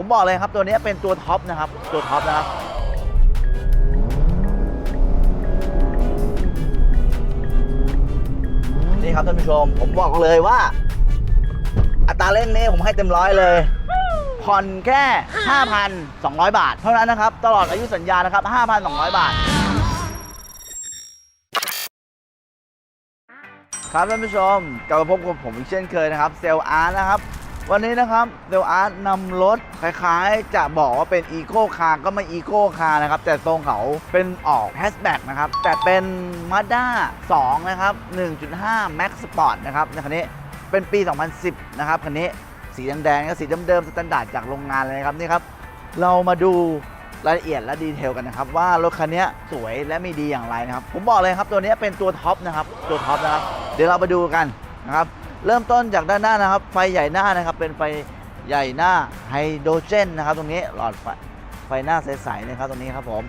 ผมบอกเลยครับตัวนี้เป็นตัวท็อปนะครับตัวท็อปนะครับนี่ครับท่านผู้ชม ผมบอกเลยว่า อัตราเล่นนี้ผมให้เต็มร้อยเลยผ่อนแค่ 5,200 บาท เท่านั้นนะครับ ตลอดอายุสัญญานะครับ 5,200 บาท ครับท่านผู้ชมกลับมาพบกับผมอีกเช่นเคยนะครับ เซลล์อาร์นะครับ วันนี้นะครับเซลอาร์ตนำรถคล้ายๆ จะบอกว่าเป็นอีโคคาร์ก็ไม่อีโคคาร์นะครับ แต่ทรงเขาเป็นออกแฮชแบ็กนะครับ แต่เป็น Mazda 2 นะครับ 1.5 Max Sport นะครับในคันนี้เป็นปี 2010 นะครับคันนี้สีแดงๆก็สีเดิมๆสแตนดาร์ดจากโรงงานเลยนะครับนี่ครับ เรามาดูรายละเอียดและดีเทลกันนะครับ ว่ารถคันนี้สวยและมีดีอย่างไรนะครับ ผมบอกเลยครับตัวนี้เป็นตัวท็อปนะครับตัวท็อปนะครับ เดี๋ยวเราไปดูกันนะครับ เริ่มต้นจากด้านหน้านะครับ ไฟใหญ่หน้านะครับ เป็นไฟใหญ่หน้าไฮโดรเจนนะครับ ตรงนี้หลอดไฟไฟหน้าใสๆนะครับตรงนี้ครับผม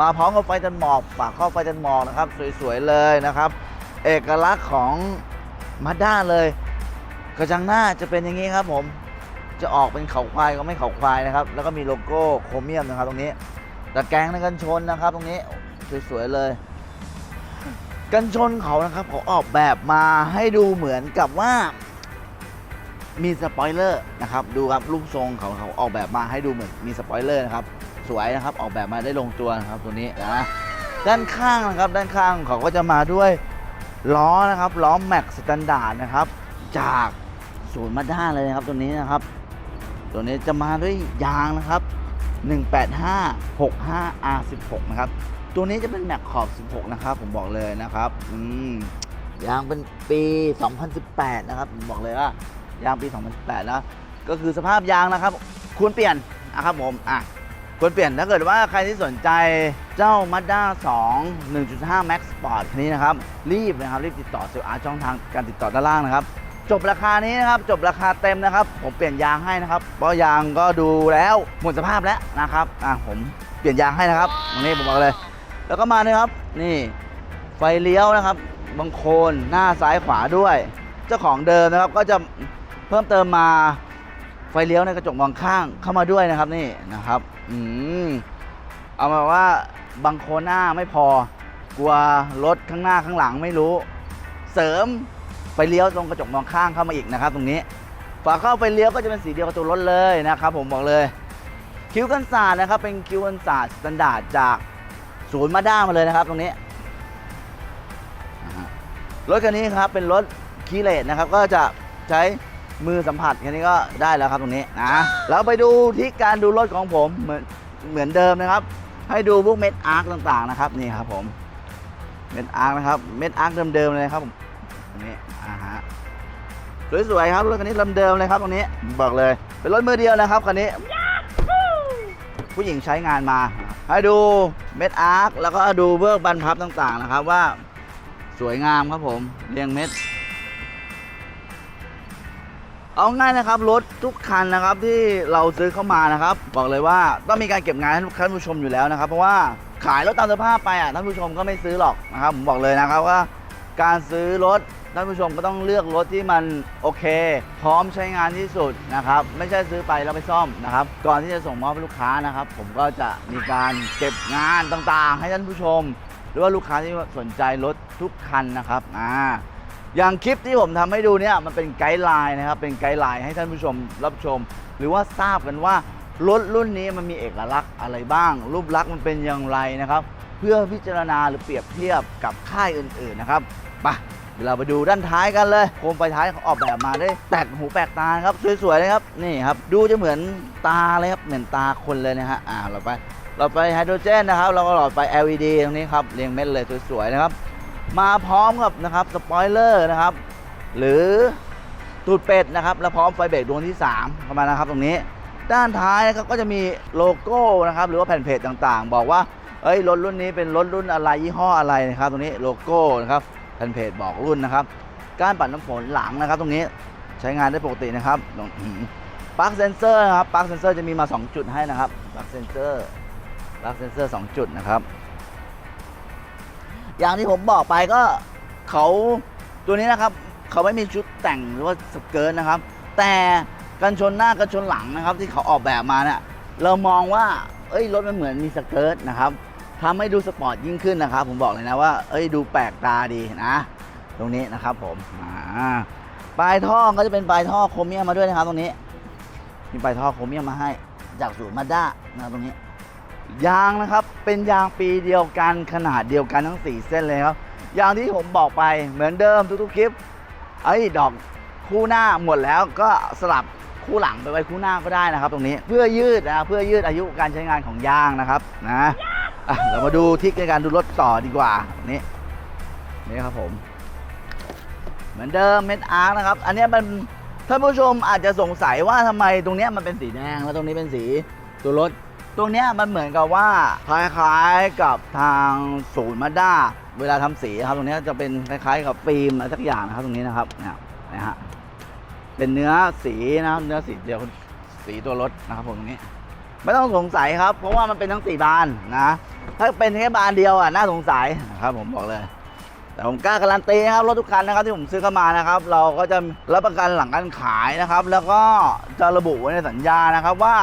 มาพร้อมกับไฟจันหมอกปากข้อไฟจันหมอกนะครับ สวยๆเลยนะครับ เอกลักษณ์ของมาด้าเลย กระจังหน้าจะเป็นอย่างนี้ครับผมจะออกเป็นเขาควายก็ไม่เขาควายนะครับ แล้วก็มีโลโก้โครเมียมนะครับ ตรงนี้ตะแกรงในกันชนนะครับ ตรงนี้สวยๆเลย กันชนเขานะครับเขาออกแบบมาให้ดูเหมือนกับว่า มีสปอยเลอร์นะครับ ดูครับรูปทรงเขาเขาออกแบบมาให้ดูเหมือนมีสปอยเลอร์นะครับ สวยนะครับออกแบบมาได้ลงตัวนะครับตัวนี้นะด้านข้างนะครับ ด้านข้างเขาก็จะมาด้วยล้อนะครับล้อแม็กสแตนดาร์ดนะครับ จากศูนย์มาด้าเลยนะครับตัวนี้นะครับ ตัวนี้จะมาด้วยยางนะครับ 185 65 R16 นะครับ ตัวนี้จะเป็นแม็กขอบ 16 นะครับ ผมบอกเลยนะครับ อืมยางเป็นปี 2018 นะครับ ผมบอกเลยว่ายางปี 2018 นะ ก็คือสภาพยางนะครับ ควรเปลี่ยนนะครับผม อะ ควรเปลี่ยน ถ้าเกิดว่าใครที่สนใจเจ้า Mazda 2 1.5 Max Sport คันนี้นะครับ รีบนะครับ รีบติดต่อเซลล์อาร์ช่องทางการติดต่อด้านล่างนะครับ จบราคานี้นะครับ จบราคาเต็มนะครับ ผมเปลี่ยนยางให้นะครับ เพราะยางก็ดูแล้วหมดสภาพแล้วนะครับ อะ ผมเปลี่ยนยางให้นะครับตรงนี้ผมบอกเลย แล้วก็มาเลยครับ นี่ไฟเลี้ยวนะครับบางโคนหน้าซ้ายขวาด้วย เจ้าของเดิมนะครับก็จะเพิ่มเติมมาไฟเลี้ยวในกระจกมองข้างเข้ามาด้วยนะครับนี่นะครับอืมเอามาว่าบางโคนหน้าไม่พอกลัวรถข้างหน้าข้างหลังไม่รู้ เสริมไฟเลี้ยวตรงกระจกมองข้างเข้ามาอีกนะครับ ตรงนี้ฝาเข้าไฟเลี้ยวก็จะเป็นสีเดียวกับตัวรถเลยนะครับ ผมบอกเลยคิ้วกันศาสตร์นะครับเป็นคิ้วกันศาสตร์สแตนดาร์ดจาก ศูนย์มาด้ามาเลยนะครับตรงนี้นะฮะรถคันนี้ครับเป็นรถคีเลตนะครับก็จะใช้มือสัมผัสคันนี้ก็ได้แล้วครับตรงนี้นะเราไปดูที่การดูรถของผมเหมือนเหมือนเดิมนะครับ ให้ดูพวกเม็ดอาร์คต่างๆนะครับนี่ครับผมเม็ดอาร์คนะครับเม็ดอาร์คเดิมๆเลยครับผมตรงนี้อ่าฮะสวยๆครับรถคันนี้เดิมๆเลยครับตรงนี้บอกเลย เป็นรถมือเดียวนะครับคันนี้ ผู้หญิงใช้งานมา ให้ดูเม็ดอาร์คแล้วก็ดูเบื้องบรรพับต่างๆนะครับว่าสวยงามครับผมเรียงเม็ด เอาง่ายนะครับรถทุกคันนะครับที่เราซื้อเข้ามานะครับ บอกเลยว่าต้องมีการเก็บงานให้ท่านผู้ชมอยู่แล้วนะครับ เพราะว่าขายรถตามสภาพไปอะท่านผู้ชมก็ไม่ซื้อหรอกนะครับผมบอกเลยนะครับว่า การซื้อรถ ท่านผู้ชมก็ต้องเลือกรถที่มันโอเค พร้อมใช้งานที่สุดนะครับ ไม่ใช่ซื้อไปแล้วไปซ่อมนะครับ ก่อนที่จะส่งมอบให้ลูกค้านะครับ ผมก็จะมีการเก็บงานต่างๆ ให้ท่านผู้ชม หรือว่าลูกค้าที่สนใจรถทุกคันนะครับอ่าอย่างคลิปที่ผมทำให้ดูเนี่ยมันเป็นไกด์ไลน์นะครับ เป็นไกด์ไลน์ให้ท่านผู้ชมรับชม หรือว่าทราบกันว่ารถรุ่นนี้มันมีเอกลักษณ์อะไรบ้าง รูปลักษณ์มันเป็นอย่างไรนะครับ เพื่อพิจารณาหรือเปรียบเทียบกับค่ายอื่นๆนะครับไป เดี๋ยวเราไปดูด้านท้ายกันเลยโคมไฟท้ายเขาออกแบบมาได้แปลกหูแปลกตาครับสวยๆเลยครับนี่ครับดูจะเหมือนตาเลยครับเหมือนตาคนเลยนะฮะอ่าเราไปเราไปไฮโดรเจนนะครับ เราก็หลอดไฟ LED ตรงนี้ครับเรียงเม็ดเลยสวยๆนะครับ มาพร้อมกับนะครับสปอยเลอร์นะครับ หรือตูดเป็ดนะครับแล้วพร้อมไฟเบรกดวงที่3เข้ามานะครับตรงนี้ ด้านท้ายนะครับก็จะมีโลโก้นะครับ หรือว่าแผ่นเพจต่างๆ บอกว่าเอ้ยรถรุ่นนี้เป็นรถรุ่นอะไรยี่ห้ออะไรนะครับ ตรงนี้โลโก้นะครับ แผ่นเพจบอกรุ่นนะครับ การปัดน้ำฝนหลังนะครับตรงนี้ใช้งานได้ปกตินะครับปลั๊กเซนเซอร์นะครับปลั๊กเซนเซอร์จะมีมา 2 จุดให้นะครับปลั๊กเซนเซอร์ปลั๊กเซนเซอร์ 2 จุดนะครับ อย่างที่ผมบอกไปก็เขาตัวนี้นะครับเขาไม่มีชุดแต่งหรือว่าสเกิร์ตนะครับ แต่กันชนหน้ากันชนหลังนะครับ ที่เขาออกแบบมาเนี่ยเรามองว่าเอ้ยรถมันเหมือนมีสเกิร์ตนะครับ ทำให้ดูสปอร์ตยิ่งขึ้นนะครับ ผมบอกเลยนะว่า เอ้ยดูแปลกตาดีนะ ตรงนี้นะครับผมปลายท่อก็จะเป็นปลายท่อโครเมียมมาด้วยนะครับ ตรงนี้ มีปลายท่อโครเมียมมาให้จากศูนย์มาด้านะครับตรงนี้ ยางนะครับเป็นยางปีเดียวกันขนาดเดียวกันทั้ง 4 เส้นเลยครับอย่างที่ผมบอกไปเหมือนเดิมทุกๆคลิปไอ้ยดอกคู่หน้าหมดแล้วก็สลับคู่หลังไปไว้คู่หน้าก็ได้นะครับ ตรงนี้เพื่อยืดนะเพื่อยืดอายุการใช้งานของยางนะครับนะ อะเรามาดูทริกในการดูรถต่อดีกว่านี่นี่ครับผม เหมือนเดิมเม็ดอาร์นะครับ อันนี้มันท่านผู้ชมอาจจะสงสัยว่าทำไมตรงนี้มันเป็นสีแดงแล้วตรงนี้เป็นสีตัวรถ ตรงเนี้ยมันเหมือนกับว่าคล้ายๆกับทางศูนย์มาด้าเวลาทำสีครับตรงเนี้ยจะเป็นคล้ายๆกับฟิล์มอะไรสักอย่างนะครับตรงนี้นะครับเนี่ยนะฮะเป็นเนื้อสีนะครับเนื้อสีเดียวสีตัวรถนะครับผมตรงนี้ ไม่ต้องสงสัยครับ เพราะว่ามันเป็นทั้งสี่บานนะ ถ้าเป็นแค่บานเดียวอะน่าสงสัยนะครับ ผมบอกเลย แต่ผมกล้าการันตีนะครับรถทุกคันนะครับที่ผมซื้อเข้ามานะครับ เราก็จะรับประกันหลังการขายนะครับ แล้วก็จะระบุไว้ในสัญญานะครับว่า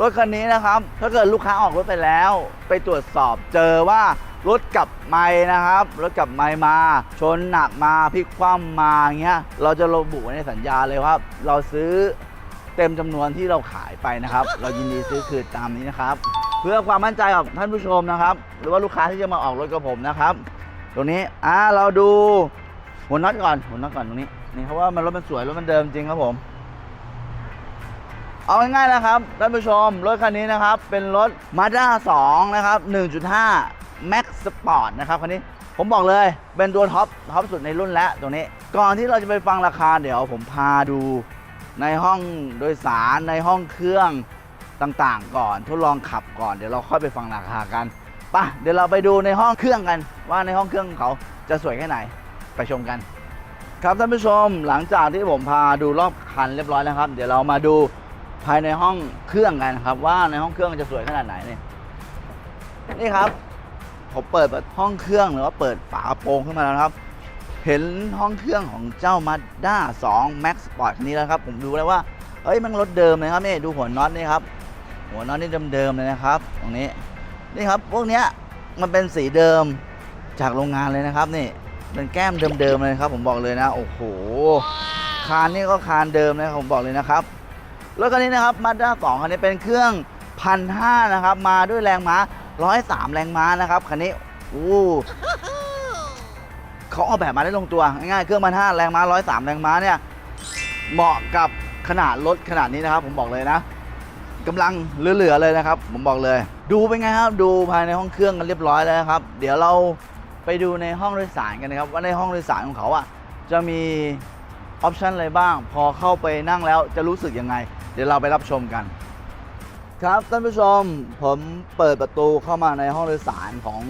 รถคันนี้นะครับ ถ้าเกิดลูกค้าออกรถไปแล้ว ไปตรวจสอบเจอว่ารถกลับไม้นะครับ รถกลับไม้มา ชนหนักมาพลิกคว่ำมาอย่างเงี้ย เราจะระบุไว้ในสัญญาเลยว่าเราซื้อ เต็มจำนวนที่เราขายไปนะครับ เรายินดีซื้อคืนตามนี้นะครับ เพื่อความมั่นใจกับท่านผู้ชมนะครับ หรือว่าลูกค้าที่จะมาออกรถกับผมนะครับ ตรงนี้อ่าเราดูหัวน็อตก่อนหัวน็อตก่อนตรงนี้นี่เพราะว่ามันรถมันสวยรถมันเดิมจริงครับผม เอาง่ายๆนะครับท่านผู้ชมรถคันนี้นะครับ เป็นรถ Mazda 2 นะครับ 1.5 Max Sport นะครับคันนี้ผมบอกเลยเป็นตัวท็อปท็อปสุดในรุ่นแล้วตรงนี้ ก่อนที่เราจะไปฟังราคาเดี๋ยวผมพาดู ในห้องโดยสารในห้องเครื่องต่างๆ ก่อนทดลองขับก่อนเดี๋ยวเราค่อยไปฟังราคากันไปะเดี๋ยวเราไปดูในห้องเครื่องกันว่าในห้องเครื่องของเขาจะสวยแค่ไหนไปชมกัน ครับท่านผู้ชมหลังจากที่ผมพาดูรอบคันเรียบร้อยแล้วครับ เดี๋ยวเรามาดูภายในห้องเครื่องกันครับ ว่าในห้องเครื่องจะสวยขนาดไหนนี่นี่ครับผมเปิดห้องเครื่องหรือว่าเปิดฝากระโปรงขึ้นมาแล้วครับ เห็นห้องเครื่องของเจ้า Mazda 2 Max Sport คันนี้แล้วครับ ผมดูแล้วว่าเอ้ยมันรถเดิมเลยครับนี่ดูหัวน็อตนี่ครับหัวน็อตนี่เดิมๆเลยนะครับ ตรงนี้นี่ครับพวกเนี้ยมันเป็นสีเดิมจากโรงงานเลยนะครับนี่เป็นแก้มเดิมๆเลยครับ ผมบอกเลยนะโอ้โหคานนี่ก็คานเดิมนะครับผมบอกเลยนะครับรถคันนี้นะครับมาด้าสองคันนี้เป็นเครื่องพันห้านะครับ มาด้วยแรงม้าร้อยสามแรงม้านะครับคันนี้อู้ เขาออกแบบมาได้ลงตัว ง่ายๆ เครื่องพันห้าแรงม้าร้อยสามแรงม้าเนี่ย เหมาะกับขนาดรถขนาดนี้นะครับ ผมบอกเลยนะกำลังเหลือๆเลยนะครับ ผมบอกเลย ดูเป็นไงครับ ดูภายในห้องเครื่องกันเรียบร้อยแล้วครับ เดี๋ยวเราไปดูในห้องโดยสารกันนะครับ ว่าในห้องโดยสารของเขาอะจะมีออปชันอะไรบ้าง พอเข้าไปนั่งแล้วจะรู้สึกยังไง เดี๋ยวเราไปรับชมกัน ครับท่านผู้ชมผมเปิดประตูเข้ามาในห้องโดยสารของ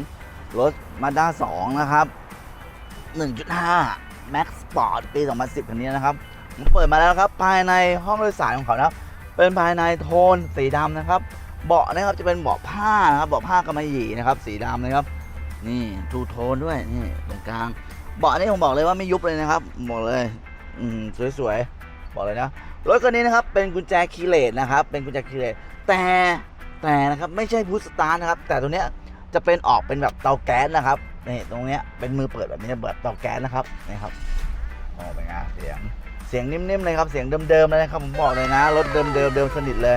รถ Mazda 2นะครับ 1.5 Max Sport ปี 2010 คันนี้นะครับผมเปิดมาแล้วครับ ภายในห้องโดยสารของเขานะครับ เป็นภายในโทนสีดำนะครับ เบาะนะครับจะเป็นเบาะผ้านะครับเบาะผ้ากำมะหยี่นะครับ สีดำนะครับ นี่ทูโทนด้วยนี่ตรงกลาง เบาะนี่ผมบอกเลยว่าไม่ยุบเลยนะครับบอกเลย อืมสวยๆบอกเลยนะรถคันนี้นะครับเป็นกุญแจคีเลสนะครับ เป็นกุญแจคีเลสแต่แต่นะครับไม่ใช่พุทสตาร์นะครับ แต่ตัวเนี้ยจะเป็นออกเป็นแบบเตาแก๊สนะครับนี่ตรงเนี้ยเป็นมือเปิดแบบนี้แบบเตาแก๊สนะครับนี่ครับโอ้เป็นไงเสียงเสียงนิ่มๆเลยครับเสียงเดิมๆเลยนะครับผมบอกเลยนะรถเดิมๆเดิมสนิทเลย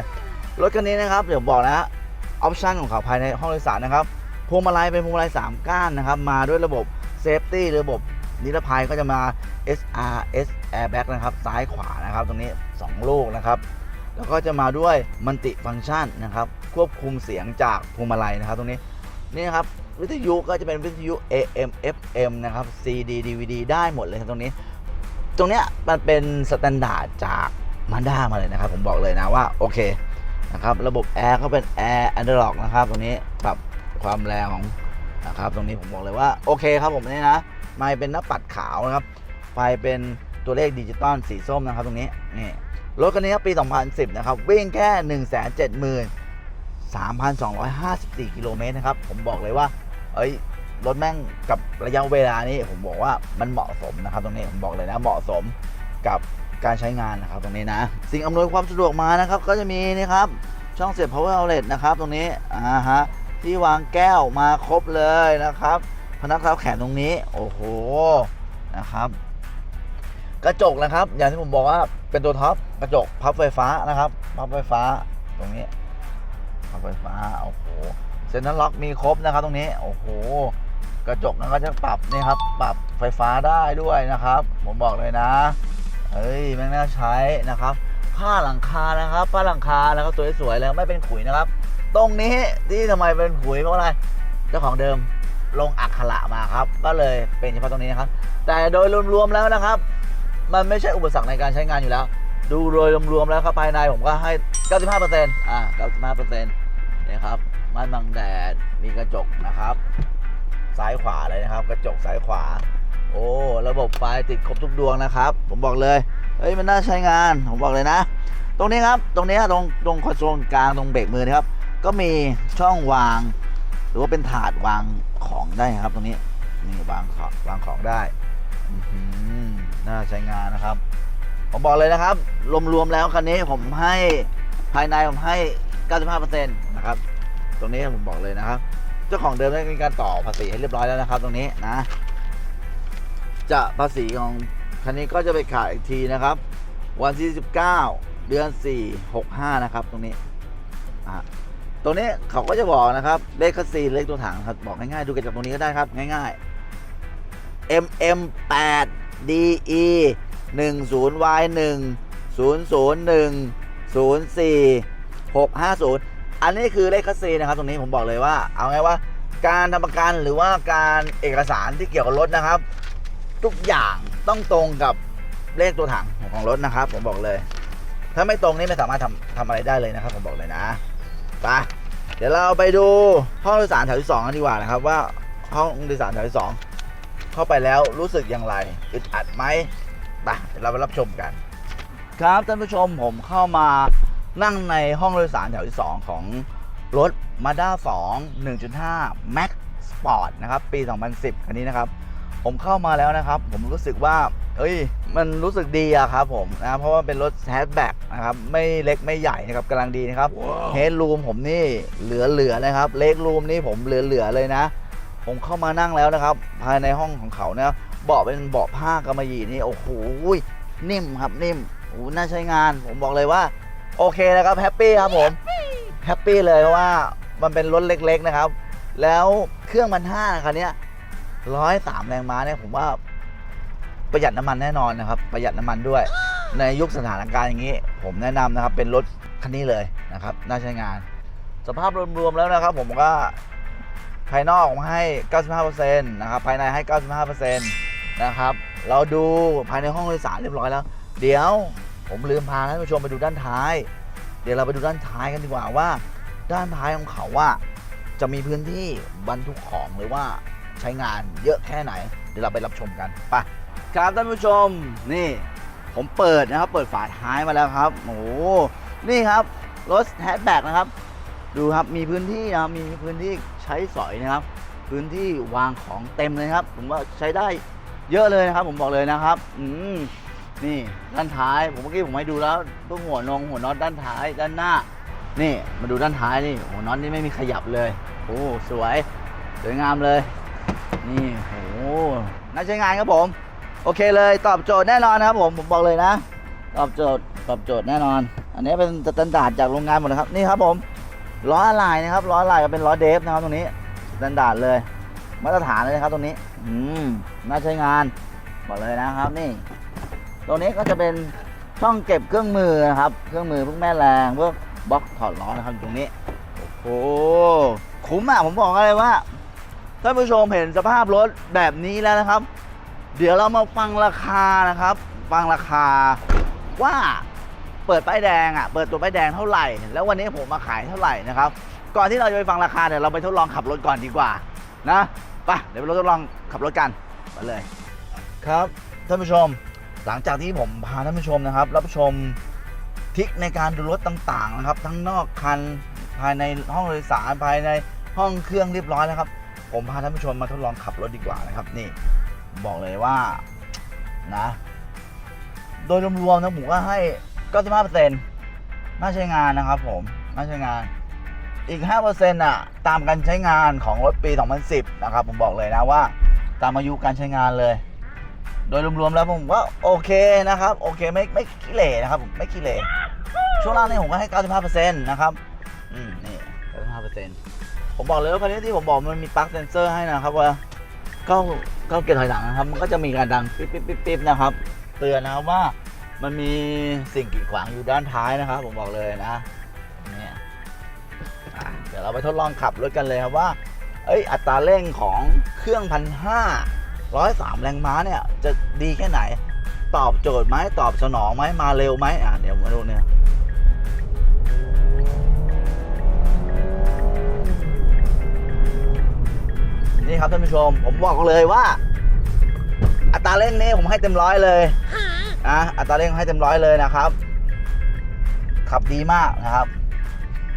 รถคันนี้นะครับเดี๋ยวบอกนะออปชันของเขาภายในห้องโดยสารนะครับพวงมาลัยเป็นพวงมาลัย3ก้านนะครับมาด้วยระบบเซฟตี้ระบบนิรภัยก็จะมา SRS airbag นะครับซ้ายขวานะครับ ตรงนี้ 2 ลูกนะครับ แล้วก็จะมาด้วยมันติฟังก์ชันนะครับ ควบคุมเสียงจากพวงมาลัยนะครับ ตรงนี้นี่นะครับ วิทยุก็จะเป็นวิทยุ AM FM นะครับ CD DVD ได้หมดเลยครับตรงนี้ ตรงเนี้ยมันเป็นสแตนดาร์ดจากมาด้ามาเลยนะครับ ผมบอกเลยนะว่าโอเคนะครับระบบแอร์ก็เป็นแอร์แอนดร็อกนะครับตรงนี้ปรับความแรงของนะครับตรงนี้ผมบอกเลยว่าโอเคครับผมนี่นะไมค์เป็นหน้าปัดขาวนะครับไฟเป็นตัวเลขดิจิตอลสีส้มนะครับตรงนี้นี่รถคันนี้ปี 2010 นะครับ วิ่งแค่ 1 7 3,254 กิโลเมตรนะครับ ผมบอกเลยว่า เอ้ยรถแม่งกับระยะเวลานี้ผมบอกว่ามันเหมาะสมนะครับ ตรงนี้ผมบอกเลยนะเหมาะสมกับการใช้งานนะครับตรงนี้นะ สิ่งอำนวยความสะดวกมานะครับ ก็จะมีนี่ครับช่องเสียบ power outlet นะครับ ตรงนี้อ่าฮะที่วางแก้วมาครบเลยนะครับ พนักเท้าแขนตรงนี้โอ้โหนะครับ กระจกนะครับ อย่างที่ผมบอกว่าเป็นตัวท็อปกระจกพับไฟฟ้านะครับ พับไฟฟ้าตรงนี้พับไฟฟ้าโอ้โห เซ็นทรัลล็อกมีครบนะครับตรงนี้ โอ้โห กระจกนั้นก็จะปรับนี่ครับ ปรับไฟฟ้าได้ด้วยนะครับ ผมบอกเลยนะ เฮ้ยแม่งน่าใช้นะครับ ผ้าหลังคานะครับ ผ้าหลังคานะครับสวยๆแล้วไม่เป็นขุยนะครับ ตรงนี้ที่ทำไมเป็นขุยเพราะอะไร เจ้าของเดิมลงอักขระมาครับ ก็เลยเป็นเฉพาะตรงนี้นะครับ แต่โดยรวมๆแล้วนะครับ มันไม่ใช่อุปสรรคในการใช้งานอยู่แล้ว ดูโดยรวมๆแล้วครับภายในผมก็ให้ 95%อ่า 95%นะครับ ม่านบังแดดมีกระจกนะครับ ซ้ายขวาเลยนะครับ กระจกซ้ายขวา โอ้ระบบไฟติดครบทุกดวงนะครับ ผมบอกเลยเฮ้ยมันน่าใช้งานผมบอกเลยนะ ตรงนี้ครับตรงนี้ตรงตรงคอนโซลกลางตรงเบรกมือนะครับ ก็มีช่องวาง หรือว่าเป็นถาดวางของได้ครับ ตรงนี้นี่วางของวางของได้น่าใช้งานนะครับ ผมบอกเลยนะครับ รวมๆแล้วคันนี้ผมให้ภายในผมให้ 95%นะครับ ตรงนี้ผมบอกเลยนะครับ เจ้าของเดิมได้มีการต่อภาษีให้เรียบร้อยแล้วนะครับ ตรงนี้นะ จะภาษีของคันนี้ก็จะไปขายอีกทีนะครับ วันที่ 19 เดือน 4 65 นะครับ ตรงนี้อะตรงนี้เขาก็จะบอกนะครับ เลขคัสซีเลขตัวถังครับบอกง่ายๆดูกันจากตรงนี้ก็ได้ครับง่ายๆ MM 8 DE 10 Y 1 001 04 650 อันนี้คือเลขคัสซีนะครับ ตรงนี้ผมบอกเลยว่า เอาไงว่า การทำประกันหรือว่าการเอกสารที่เกี่ยวกับรถนะครับ ทุกอย่างต้องตรงกับเลขตัวถังของรถนะครับ ผมบอกเลย ถ้าไม่ตรงนี่ไม่สามารถทำทำอะไรได้เลยนะครับ ผมบอกเลยนะไปเดี๋ยวเราไปดูห้องโดยสารแถวที่สองกันดีกว่านะครับ ว่าห้องโดยสารแถวที่สองเข้าไปแล้วรู้สึกอย่างไรอึดอัดไหมไปเดี๋ยวเราไปรับชมกัน ครับท่านผู้ชมผมเข้ามา นั่งในห้องโดยสารแถวที่ 2 ของรถ Mazda 2 1.5 Max Sport นะครับปี 2010 คันนี้นะครับ ผมเข้ามาแล้วนะครับ ผมรู้สึกว่า เอ้ย มันรู้สึกดีอะครับผมนะเพราะว่าเป็นรถแฮชแบ็กนะครับ ไม่เล็กไม่ใหญ่นะครับกำลังดีนะครับเฮดรูมผมนี่เหลือๆนะครับเล็กรูมนี่ผมเหลือๆเลยนะ ผมเข้ามานั่งแล้วนะครับ ภายในห้องของเขาเนี่ยเบาะเป็นเบาะผ้ากำมะหยี่นี่โอ้โหนิ่มครับนิ่มโอ้โหน่าใช้งาน ผมบอกเลยว่า โอเคนะครับแฮปปี้ครับผมแฮปปี้เลยเพราะว่ามันเป็นรถเล็กๆนะครับ แล้วเครื่องมันห้าคันนี้ร้อยสามแรงม้าเนี่ยผมว่าประหยัดน้ำมันแน่นอนนะครับ ประหยัดน้ำมันด้วย ในยุคสถานการณ์อย่างนี้ ผมแนะนำนะครับ เป็นรถคันนี้เลยนะครับ น่าใช้งาน สภาพรวมๆแล้วนะครับ ผมก็ภายนอกผมให้ 95%นะครับ ภายในให้ 95%นะครับ เราดูภายในห้องโดยสารเรียบร้อยแล้ว เดี๋ยว ผมลืมพาท่านผู้ชมไปดูด้านท้าย เดี๋ยวเราไปดูด้านท้ายกันดีกว่าว่า ด้านท้ายของเขาว่าจะมีพื้นที่บรรทุกของหรือว่าใช้งานเยอะแค่ไหน เดี๋ยวเราไปรับชมกันไปครับท่านผู้ชมนี่ ผมเปิดนะครับ เปิดฝาท้ายมาแล้วครับโอ้โหนี่ครับรถแฮชแบ็กนะครับ ดูครับมีพื้นที่นะครับมีพื้นที่ใช้สอยนะครับ พื้นที่วางของเต็มเลยครับ ผมว่าใช้ได้เยอะเลยนะครับ ผมบอกเลยนะครับ อืม นี่ด้านท้าย ผมเมื่อกี้ผมให้ดูแล้วพวหัวนงหัวน็อตด้านท้ายด้านหน้า นี่มาดูด้านท้ายนี่หัวน็อตนี่ไม่มีขยับเลยโอ้สวยสวยงามเลย นี่โอ้น่าใช้งานครับผม โอเคเลยตอบโจทย์แน่นอนนะครับผมผมบอกเลยนะ ตอบโจทย์ตอบโจทย์แน่นอน อันนี้เป็นสแตนดาร์ดจากโรงงานหมดนะครับนี่ครับผมล้ออะไหล่นะครับล้ออะไหล่ก็เป็นล้อเดฟนะครับตรงนี้สแตนดาร์ดเลย มาตรฐานเลยนะครับตรงนี้ อืมน่าใช้งานบอกเลยนะครับนี่ ตรงนี้ก็จะเป็นช่องเก็บเครื่องมือนะครับ เครื่องมือพวกแม่แรงพวกบล็อกถอดล้อนะครับตรงนี้ โอ้โหคุ้มอะผมบอกเลยว่าท่านผู้ชมเห็นสภาพรถแบบนี้แล้วนะครับ เดี๋ยวเรามาฟังราคานะครับ ฟังราคาว่าเปิดป้ายแดงอะเปิดตัวป้ายแดงเท่าไหร่ แล้ววันนี้ผมมาขายเท่าไหร่นะครับ ก่อนที่เราจะไปฟังราคาเนี่ยเราไปทดลองขับรถก่อนดีกว่านะไปเดี๋ยวเราทดลองขับรถกันไปเลย ครับท่านผู้ชม หลังจากที่ผมพาท่านผู้ชมนะครับ รับชมทิกในการดูรถต่างๆนะครับ ทั้งนอกคันภายในห้องโดยสารภายในห้องเครื่องเรียบร้อยแล้วครับ ผมพาท่านผู้ชมมาทดลองขับรถดีกว่านะครับ นี่บอกเลยว่านะโโดยรวมๆนะผมก็ให้ 95%น่าใช้งานนะครับ ผมน่าใช้งานอีก 5%อะ ตามการใช้งานของรถปี 2010 นะครับ ผมบอกเลยนะว่า ตามอายุการใช้งานเลย โดยรวมๆแล้วผมว่าโอเคนะครับโอเคไม่ไม่ขี้เหร่นะครับผมไม่ขี้เหร่ช่วงล่างนี่ผมก็ให้ 95%นะครับอืมนี่95%ผมบอกเลยว่าคันนี้ที่ผมบอกมันมีปลั๊กเซนเซอร์ให้นะครับว่าก็ก็เกียร์ถอยหลังนะครับ มันก็จะมีการดังปิ๊บปิ๊บปิ๊บปิ๊บนะครับ เตือนนะครับว่ามันมีสิ่งกีดขวางอยู่ด้านท้ายนะครับ ผมบอกเลยนะเนี่ยเดี๋ยวเราไปทดลองขับรถกันเลยครับว่า เอ้ยอัตราเร่งของเครื่องพันห้า ร้อยสามแรงม้าเนี่ย จะดีแค่ไหน ตอบโจทย์ไหมตอบสนองไหมมาเร็วไหมอะเดี๋ยวมาดูเนี่ยนี่ครับท่านผู้ชม ผมบอกเลยว่า อัตราเร่งนี้ผมให้เต็มร้อยเลยนะอัตราเร่งให้เต็มร้อยเลยนะครับ ขับดีมากนะครับ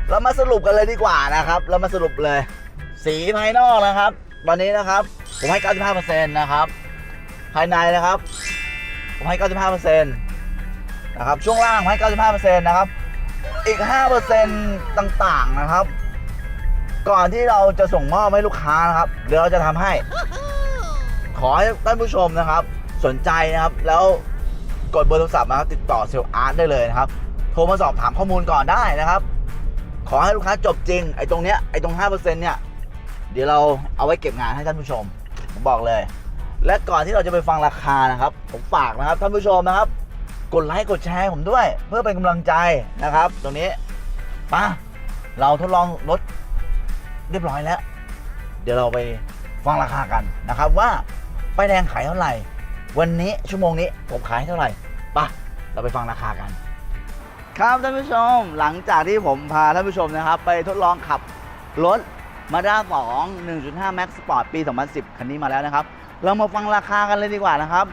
เรามาสรุปกันเลยดีกว่านะครับ เรามาสรุปเลย สีภายนอกนะครับวันนี้นะครับ ผมให้ 95%นะครับ ภายในนะครับ ผมให้ 95%นะครับ ช่วงล่างผมให้ 95%นะครับ อีก 5%ต่างๆนะครับ ก่อนที่เราจะส่งมอบให้ลูกค้านะครับ เดี๋ยวเราจะทำให้ ขอให้ท่านผู้ชมนะครับ สนใจนะครับ แล้วกดเบอร์โทรศัพท์นะครับติดต่อเซลล์อาร์ตได้เลยนะครับ โทรมาสอบถามข้อมูลก่อนได้นะครับ ขอให้ลูกค้าจบจริง ไอ้ตรงเนี้ย ไอ้ตรง 5%เนี่ย เดี๋ยวเราเอาไว้เก็บงานให้ท่านผู้ชมผม บอกเลย และก่อนที่เราจะไปฟังราคานะครับ ผมฝากนะครับท่านผู้ชมนะครับ กดไลค์กดแชร์ผมด้วย เพื่อเป็นกำลังใจนะครับ ตรงนี้ไป่ะเราทดลองรถเรียบร้อยแล้ว เดี๋ยวเราไปฟังราคากันนะครับ ว่าป้ายแดงขายเท่าไหร่ วันนี้ชั่วโมงนี้ผมขายเท่าไหร่ไป่ะเราไปฟังราคากัน ครับท่านผู้ชมหลังจากที่ผมพาท่านผู้ชมนะครับ ไปทดลองขับรถ มาด้า2 1.5 Max Sport ปี 2010 คันนี้มาแล้วนะครับ เรามาฟังราคากันเลยดีกว่านะครับ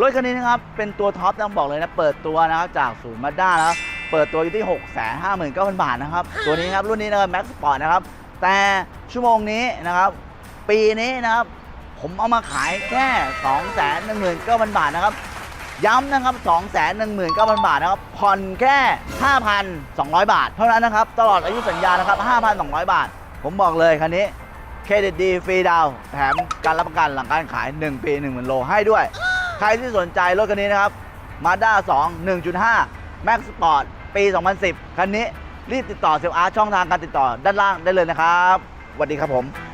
รถคันนี้นะครับ เป็นตัวท็อปต้องบอกเลยนะ เปิดตัวนะครับจากศูนย์มาด้านะครับเปิดตัวอยู่ที่ 6 5 9 0 0 0 บาทนะครับ ตัวนี้ครับ รุ่นนี้นะครับ Max Sport นะครับ แต่ชั่วโมงนี้นะครับ ปีนี้นะครับ ผมเอามาขายแค่ 2 1 9 0 0 0 บาทนะครับ ย้ำนะครับ 2 1 9 0 0 0 บาทนะครับ ผ่อนแค่ 5,200 บาท เท่านั้นนะครับ ตลอดอายุสัญญานะครับ 5,200 บาท ผมบอกเลยคันนี้เครดิตดีฟรีดาวแถมการรับประกันหลังการขาย 1 ปี1 0 0 0 0โลให้ด้วย ใครที่สนใจรถคันนี้นะครับ Mazda 2 1.5 Max Sport ปี 2010 คันนี้รีบติดต่อเซลล์อาร์ช่องทางการติดต่อด้านล่างได้เลยนะครับสวัสดีครับผม